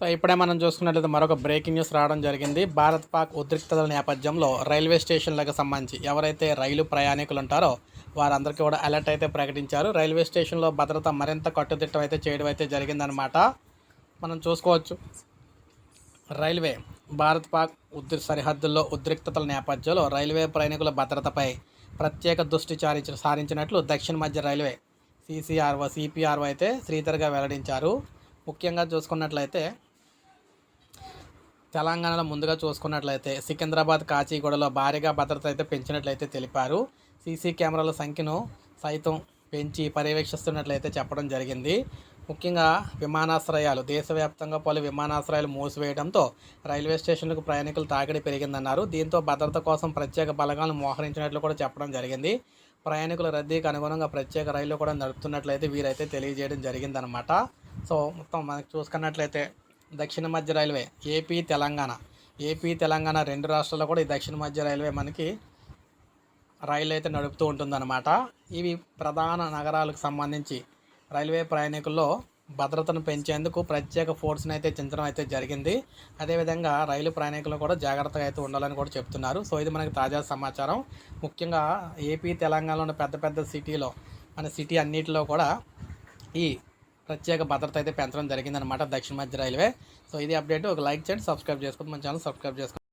So ఇప్పుడే మనం చూసుకున్నట్లయితే మరొక బ్రేకింగ్ న్యూస్ రావడం జరిగింది. భారత్ పాక్ ఉద్రిక్తతల నేపథ్యంలో రైల్వే స్టేషన్లకు సంబంధించి ఎవరైతే రైలు ప్రయాణికులు ఉంటారో వారందరికీ కూడా అలర్ట్ అయితే ప్రకటించారు. రైల్వే స్టేషన్లో భద్రత మరింత కట్టుదిట్టం అయితే చేయడం అయితే జరిగిందనమాట మనం చూసుకోవచ్చు. రైల్వే భారత్ పాక్ ఉద్రి సరిహద్దుల్లో ఉద్రిక్తతల నేపథ్యంలో రైల్వే ప్రయాణికుల భద్రతపై ప్రత్యేక దృష్టి చారించి సారించినట్లు దక్షిణ మధ్య రైల్వే సీసీఆర్ఓ సిపిఆర్ఓ అయితే శ్రీధర్గా వెల్లడించారు. ముఖ్యంగా చూసుకున్నట్లయితే తెలంగాణలో ముందుగా చూసుకున్నట్లయితే సికింద్రాబాద్ కాచిగూడలో భారీగా భద్రత అయితే పెంచినట్లయితే తెలిపారు. సీసీ కెమెరాల సంఖ్యను సైతం పెంచి పర్యవేక్షిస్తున్నట్లయితే చెప్పడం జరిగింది. ముఖ్యంగా విమానాశ్రయాలు దేశవ్యాప్తంగా పలు విమానాశ్రయాలు మూసివేయడంతో రైల్వే స్టేషన్లకు ప్రయాణికులు తాకిడి పెరిగిందన్నారు. దీంతో భద్రత కోసం ప్రత్యేక బలగాలను మోహరించినట్లు కూడా చెప్పడం జరిగింది. ప్రయాణికుల రద్దీకి అనుగుణంగా ప్రత్యేక రైళ్ళు కూడా నడుపుతున్నట్లయితే వీరైతే తెలియజేయడం జరిగిందనమాట సో మొత్తం మనకు చూసుకున్నట్లయితే దక్షిణ మధ్య railway AP Telangana. AP Telangana రెండు రాష్ట్రాల్లో కూడా ఈ దక్షిణ మధ్య రైల్వే మనకి రైలు అయితే నడుపుతూ ఉంటుందన్నమాట. ఇవి ప్రధాన నగరాలకు సంబంధించి రైల్వే ప్రయాణికుల్లో భద్రతను పెంచేందుకు ప్రత్యేక ఫోర్స్ని అయితే చించడం అయితే జరిగింది. అదేవిధంగా రైలు ప్రయాణికులు కూడా జాగ్రత్తగా అయితే ఉండాలని కూడా చెప్తున్నారు. సో ఇది మనకి తాజా సమాచారం. ముఖ్యంగా ఏపీ తెలంగాణలోని పెద్ద పెద్ద సిటీలో మన సిటీ అన్నిటిలో కూడా ఈ ప్రత్యేక భద్రత అయితే పెంచడం జరిగిందనమాట దక్షిణ మధ్య రైల్వే. సో ఇది అప్డేట్. ఒక లైక్ చేయండి సబ్స్క్రైబ్ చేసుకోండి. మన ఛానల్ సబ్స్క్రైబ్ చేసుకోండి.